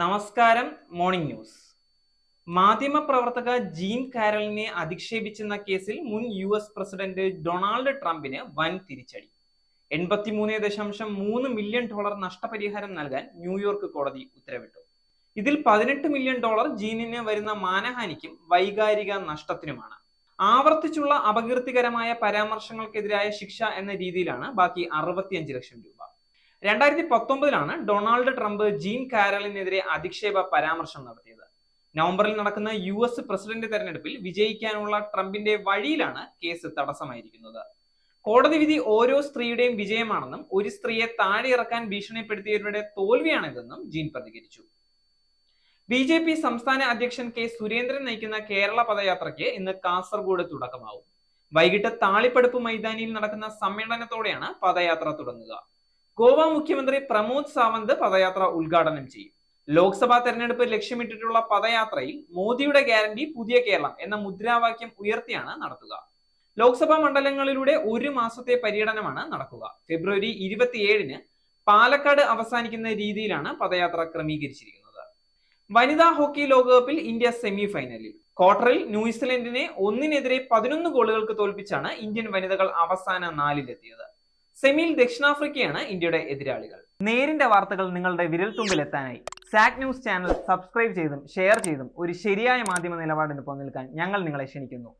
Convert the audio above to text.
നമസ്കാരം morning news. മാധ്യമപ്രവർത്തക Jean കാരലിനെ അധിക്ഷേപിച്ചെന്ന കേസിൽ മുൻ യു എസ് പ്രസിഡന്റ് ഡൊണാൾഡ് ട്രംപിന് വൻ തിരിച്ചടി. എൺപത്തിമൂന്ന് ദശാംശം മൂന്ന് മില്യൺ ഡോളർ നഷ്ടപരിഹാരം നൽകാൻ ന്യൂയോർക്ക് കോടതി ഉത്തരവിട്ടു. ഇതിൽ പതിനെട്ട് മില്യൺ ഡോളർ ജീനിന് വരുന്ന മാനഹാനിക്കും വൈകാരിക നഷ്ടത്തിനുമാണ്. ആവർത്തിച്ചുള്ള അപകീർത്തികരമായ പരാമർശങ്ങൾക്കെതിരായ ശിക്ഷ എന്ന രീതിയിലാണ് ബാക്കി അറുപത്തിയഞ്ച് ലക്ഷം രൂപ. രണ്ടായിരത്തി പത്തൊമ്പതിലാണ് ഡൊണാൾഡ് ട്രംപ് ജീൻ കാരലിനെതിരെ അധിക്ഷേപ പരാമർശം നടത്തിയത്. നവംബറിൽ നടക്കുന്ന യു എസ് പ്രസിഡന്റ് തെരഞ്ഞെടുപ്പിൽ വിജയിക്കാനുള്ള ട്രംപിന്റെ വഴിയിലാണ് കേസ് തടസ്സമായിരിക്കുന്നത്. കോടതി വിധി ഓരോ സ്ത്രീയുടെയും വിജയമാണെന്നും ഒരു സ്ത്രീയെ താഴെ ഇറക്കാൻ ഭീഷണിപ്പെടുത്തിയവരുടെ തോൽവിയാണിതെന്നും ജീൻ പ്രതികരിച്ചു. ബി ജെ പി സംസ്ഥാന അധ്യക്ഷൻ കെ സുരേന്ദ്രൻ നയിക്കുന്ന കേരള പദയാത്രയ്ക്ക് ഇന്ന് കാസർഗോഡ് തുടക്കമാവും. വൈകിട്ട് താളിപ്പടുപ്പ് മൈതാനിയിൽ നടക്കുന്ന സമ്മേളനത്തോടെയാണ് പദയാത്ര തുടങ്ങുക. ഗോവ മുഖ്യമന്ത്രി പ്രമോദ് സാവന്ത് പദയാത്ര ഉദ്ഘാടനം ചെയ്യും. ലോക്സഭാ തെരഞ്ഞെടുപ്പ് ലക്ഷ്യമിട്ടിട്ടുള്ള പദയാത്രയിൽ മോദിയുടെ ഗ്യാരണ്ടി പുതിയ കേരളം എന്ന മുദ്രാവാക്യം ഉയർത്തിയാണ് നടത്തുക. ലോക്സഭാ മണ്ഡലങ്ങളിലൂടെ ഒരു മാസത്തെ പര്യടനമാണ് നടക്കുക. ഫെബ്രുവരി ഇരുപത്തിയേഴിന് പാലക്കാട് അവസാനിക്കുന്ന രീതിയിലാണ് പദയാത്ര ക്രമീകരിച്ചിരിക്കുന്നത്. വനിതാ ഹോക്കി ലോകകപ്പിൽ ഇന്ത്യ സെമി ഫൈനലിൽ ക്വാർട്ടറിൽ ന്യൂസിലൻഡിനെ ഒന്നിനെതിരെ പതിനൊന്ന് ഗോളുകൾക്ക് തോൽപ്പിച്ചാണ് ഇന്ത്യൻ വനിതകൾ അവസാന നാലിലെത്തിയത്. സെമിയിൽ ദക്ഷിണാഫ്രിക്കയാണ് ഇന്ത്യയുടെ എതിരാളികൾ. നേരിന്റെ വാർത്തകൾ നിങ്ങളുടെ വിരൽത്തുമ്പിലെത്താനായി സാക് ന്യൂസ് ചാനൽ സബ്സ്ക്രൈബ് ചെയ്തും ഷെയർ ചെയ്തും ഒരു ശരിയായ മാധ്യമ നിലപാടിന് നിൽക്കാൻ ഞങ്ങൾ നിങ്ങളെ ക്ഷണിക്കുന്നു.